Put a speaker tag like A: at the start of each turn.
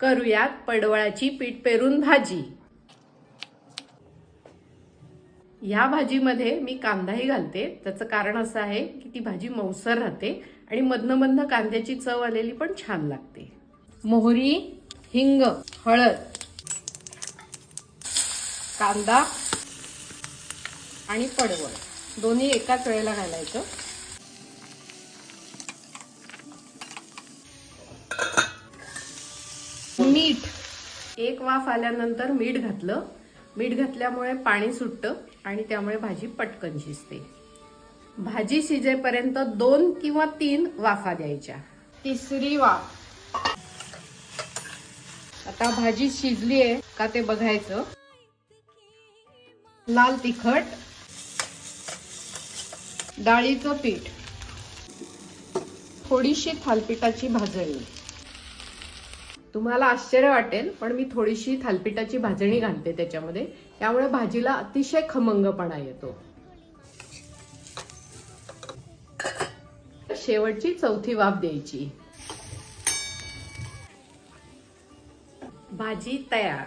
A: करूयात पडवळाची पीठ पेरून भाजी. ह्या भाजीमध्ये मी कांदाही घालते. त्याचं कारण असं आहे की ती भाजी मऊसर राहते आणि मधनं मधनं कांद्याची चव आलेली पण छान लागते. मोहरी हिंग हळद कांदा आणि पडवळ. दोन्ही एकाच वेळेला घालायचं. मीठ. एक वाफ आल्यानंतर मीठ घातलं. मीठ घातल्यामुळे पाणी सुटतं आणि त्यामुळे भाजी पटकन शिजते. भाजी शिजेपर्यंत दोन किंवा तीन वाफा द्यायच्या. तिसरी वाफ. आता भाजी शिजली आहे का ते बघायचं. लाल तिखट. डाळीचं पीठ. थोडीशी थालपिठाची भाजणी. तुम्हाला आश्चर्य वाटेल पण मी थोडीशी थालपिठाची भाजणी घालते त्याच्यामध्ये. त्यामुळे भाजीला अतिशय खमंगपणा येतो. शेवटची चौथी वाफ द्यायची. भाजी तयार.